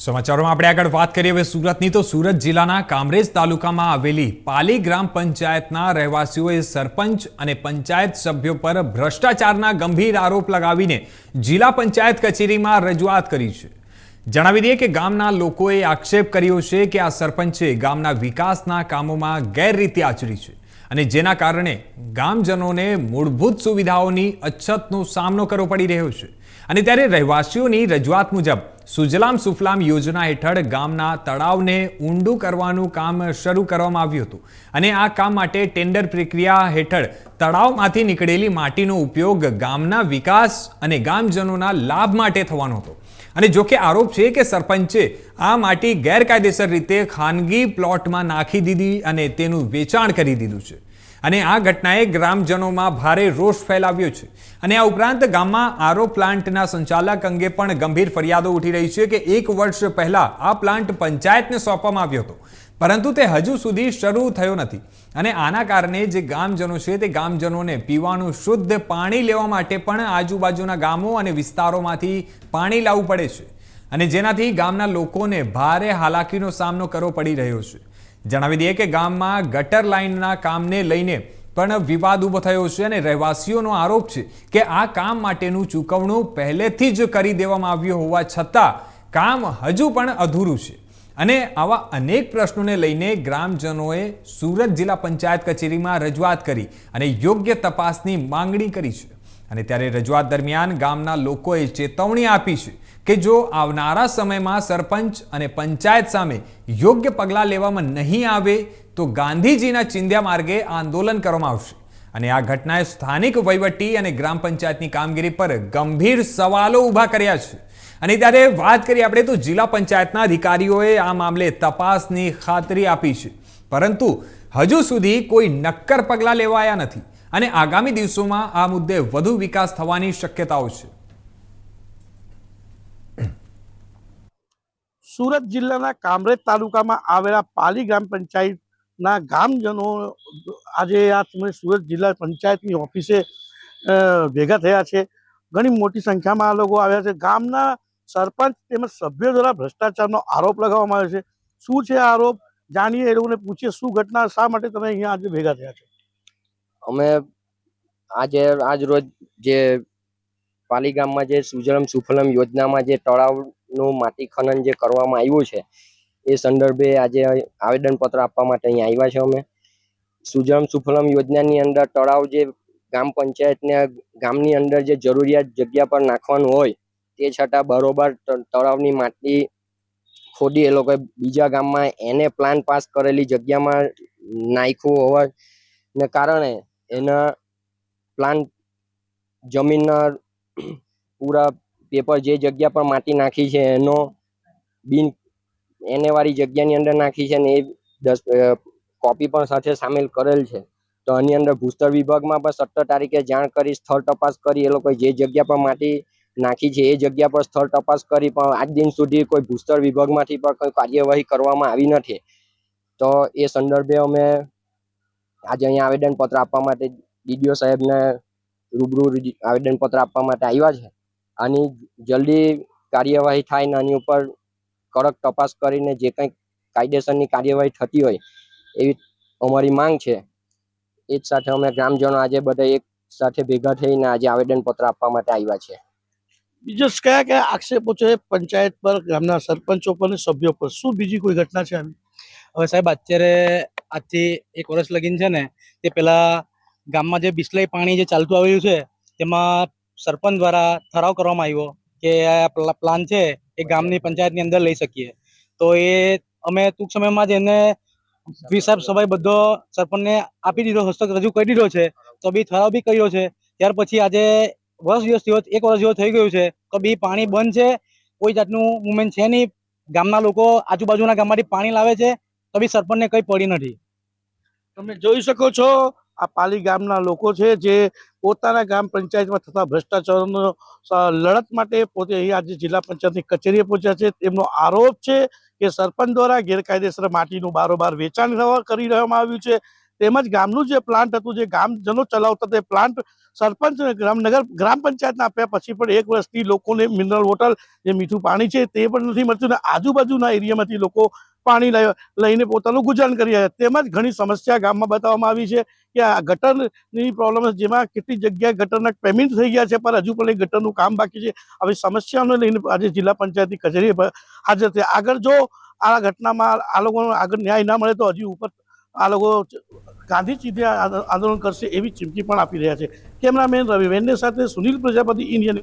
સમાચારોમાં આપણે આગળ વાત કરીએ. હવે સુરતની તો સુરત જિલ્લાના કામરેજ તાલુકામાં આવેલી પાલી ગ્રામ પંચાયતના રહેવાસીઓએ સરપંચ અને પંચાયત સભ્યો પર ભ્રષ્ટાચારના ગંભીર આરોપ લગાવીને જિલ્લા પંચાયત કચેરીમાં રજૂઆત કરી છે. જણાવી દઈએ કે ગામના લોકોએ આક્ષેપ કર્યો છે કે આ સરપંચે ગામના વિકાસના કામોમાં ગેરરીતિ આચરી છે. અને જેના કારણે ગામજનોને મૂળભૂત સુવિધાઓની અછતનો સામનો કરવો પડી રહ્યો છે. અને ત્યારે રહેવાસીઓની રજૂઆત મુજબ, સુજલામ સુફલામ યોજના હેઠળ ગામના તળાવને ઊંડું કરવાનું કામ શરૂ કરવામાં આવ્યું હતું. અને આ કામ માટે ટેન્ડર પ્રક્રિયા હેઠળ તળાવમાંથી નીકળેલી માટીનો ઉપયોગ ગામના વિકાસ અને ગામજનોના લાભ માટે થવાનો હતો. અને જો કે આરોપ છે કે સરપંચે આ માટી ગેરકાયદેસર રીતે ખાનગી પ્લોટમાં નાખી દીધી અને તેનું વેચાણ કરી દીધું છે. અને આ ઘટનાએ ગ્રામજનોમાં ભારે રોષ ફેલાવ્યો છે. અને આ ઉપરાંત ગામમાં આરો પ્લાન્ટના સંચાલક અંગે પણ ગંભીર ફરિયાદો ઉઠી રહી છે કે એક વર્ષ પહેલા આ પ્લાન્ટ પંચાયતને સોંપવામાં આવ્યો હતો. પરંતુ તે હજુ સુધી શરૂ થયો નથી. અને આના કારણે જે ગામજનો છે તે ગામજનોને પીવાનું શુદ્ધ પાણી લેવા માટે પણ આજુબાજુના ગામો અને વિસ્તારોમાંથી પાણી લાવવું પડે છે. અને જેનાથી ગામના લોકોને ભારે હાલાકીનો સામનો કરવો પડી રહ્યો છે. જણાવી દઈએ કે ગામમાં ગટર લાઇનના કામને લઈને પણ વિવાદ ઊભો થયો છે અને રહેવાસીઓનો આરોપ છે કે આ કામ માટેનું ચૂકવણું પહેલેથી જ કરી દેવામાં આવ્યું હોવા છતાં કામ હજુ પણ અધૂરું છે. અને આવા અનેક પ્રશ્નોને લઈને ગ્રામજનોએ સુરત જિલ્લા પંચાયત કચેરીમાં રજૂઆત કરી અને યોગ્ય તપાસની માંગણી કરી છે. અને ત્યારે રજૂઆત દરમિયાન ગામના લોકોએ ચેતવણી આપી છે કે જો આવનારા સમયમાં સરપંચ અને પંચાયત સામે યોગ્ય પગલાં લેવામાં નહીં આવે, તો ગાંધીજીના ચિંધ્યા માર્ગે આંદોલન કરવામાં આવશે. અને આ ઘટનાએ સ્થાનિક વહીવટી અને ગ્રામ પંચાયતની કામગીરી પર ગંભીર સવાલો ઊભા કર્યા છે. અને ત્યારે વાત કરીએ આપણે તો જિલ્લા પંચાયતના અધિકારીઓએ આ મામલે તપાસની ખાતરી આપી છે. પરંતુ હજુ સુધી કોઈ નક્કર પગલાં લેવાયા નથી અને આગામી દિવસોમાં આ મુદ્દે વધુ વિકાસ થવાની શક્યતાઓ છે. સુરત જિલ્લાના કામરેજ તાલુકામાં આવેલા પાલી ગ્રામ પંચાયતના ગામજનો આજે આ સમયે સુરત જિલ્લા પંચાયતની ઓફિસે ભેગા થયા છે. ઘણી મોટી સંખ્યામાં આ લોકો આવ્યા છે. ગામના સરપંચ તેમજ સભ્યો દ્વારા ભ્રષ્ટાચારનો આરોપ લગાવવામાં આવ્યો છે. શું છે આરોપ? જાણીએ એ લોકોને પૂછીએ શું ઘટના, શા માટે તમે અહીંયા આજે ભેગા થયા છો? અમે આજે, આજ રોજ જે પાલી ગામમાં જે સુજલમ સુફલમ યોજનામાં જે તળાવનું માટી ખનન જે કરવામાં આવ્યું છે, એ સંદર્ભે આજે આવેદનપત્ર આપવા માટે અહીંયા આવ્યા છે અમે. સુજલમ સુફલમ યોજનાની અંદર તળાવ જે ગ્રામ પંચાયતને, ગામની અંદર જે જરૂરિયાત જગ્યા પર નાખવાનું હોય તે છતાં બરોબર તળાવની માટી ખોદી એ લોકોએ બીજા ગામમાં એને પ્લાન પાસ કરેલી જગ્યામાં નાખ્યું હોવાને કારણે એના પ્લાન જમીનના પૂરા પેપર જે જગ્યા પર માટી નાખી છે એનો બિન, એને વાળી જગ્યાની અંદર નાખી છે ને એ દસ કોપી પણ સાથે સામેલ કરેલ છે. તો આની અંદર ભૂસ્તર વિભાગમાં પણ સત્તર તારીખે જાણ કરી, સ્થળ તપાસ કરી એ લોકોએ જે જગ્યા પર માટી નાખી છે, એ જગ્યા પર સ્થળ તપાસ કરી, પણ આજ દિન સુધી કોઈ ભૂસ્તર વિભાગમાંથી પણ કોઈ કાર્યવાહી કરવામાં આવી નથી. તો એ સંદર્ભે અમે આજે અહીંયા આવેદનપત્ર આપવા માટે ડીડીઓ સાહેબને રૂબરૂ આવેદનપત્ર આપવા માટે આવ્યા છે. આની જલ્દી કાર્યવાહી થાય ને આની ઉપર કડક તપાસ કરીને જે કંઈ કાયદેસરની કાર્યવાહી થતી હોય, એવી અમારી માંગ છે. એ જ સાથે અમે ગ્રામજનો આજે બધા એક સાથે ભેગા થઈને આજે આવેદનપત્ર આપવા માટે આવ્યા છે. બીજો કયા કયા આક્ષેપો છે? પંચાયત પર, ગામના સરપંચો પર સભ્યો પર? શું બીજી કોઈ ઘટના છે હવે સાહેબ, અત્યારે આજથી એક વર્ષ લગીન છે ને, તે પેલા ગામમાં જે બિસ્લાઈ પાણી જે ચાલતું આવ્યું છે, તેમાં સરપંચ દ્વારા ઠરાવ કરવામાં આવ્યો કે આ પ્લા- પ્લાન છે એ ગામની પંચાયતની અંદર લઈ શકીએ. તો એ અમે ટૂંક સમયમાં જ એને વિસાબ સભાઈ બધો સરપંચને આપી દીધો, હસ્તક રજૂ કરી દીધો છે, તો બી ઠરાવ બી કર્યો છે. ત્યાર પછી આજે વર્ષ દિવસ થયો એક વર્ષ જેવો થઈ ગયું છે. તો બી પાણી બંધ છે. કોઈ જાતનું મુવમેન્ટ છે નહીં. ગામના લોકો આજુબાજુના ગામમાંથી પાણી લાવે છે. તો બી સરપંચને કંઈ પડી નથી. તમે જોઈ શકો છો, આ પાલી ગામના લોકો છે જે પોતાના ગામ પંચાયતમાં થતા ભ્રષ્ટાચારનો લડત માટે પોતે અહીં આજે જિલ્લા પંચાયતની કચેરીએ પહોંચ્યા છે. તેમનો આરોપ છે કે સરપંચ દ્વારા ગેરકાયદેસર માટીનું બારોબાર વેચાણ કરી રહેવામાં આવ્યું છે. તેમજ ગામનું જે પ્લાન્ટ હતું, જે ગામજનો ચલાવતા તે પ્લાન્ટ સરપંચ ગ્રામનગર, ગ્રામ પંચાયતને આપ્યા પછી પણ એક વર્ષથી લોકોને મિનરલ વોટર જે મીઠું પાણી છે તે પણ નથી મળતું ને આજુબાજુના એરિયામાંથી લોકો પાણી લઈ- લઈને પોતાનું ગુજરાન કરી રહ્યા તેમજ ઘણી સમસ્યા ગામમાં બતાવવામાં આવી છે કે આ ગટરની પ્રોબ્લેમ જેમાં કેટલી જગ્યાએ ગટરના પેમેન્ટ થઈ ગયા છે, પણ હજુ પણ એ ગટરનું કામ બાકી છે. હવે સમસ્યાઓને લઈને આજે જિલ્લા પંચાયતની કચેરી હાજર થયા આગળ જો આ ઘટનામાં આ લોકોનો આગળ ન્યાય ના મળે તો હજી ઉપર આ લોકો ગાંધી ચીધે આંદોલન કરશે એવી ચીમકી પણ આપી રહ્યા છે. કેમેરામેન રવિ વેન્ને સાથે સુનિલ પ્રજાપતિ, ઇન્ડિયન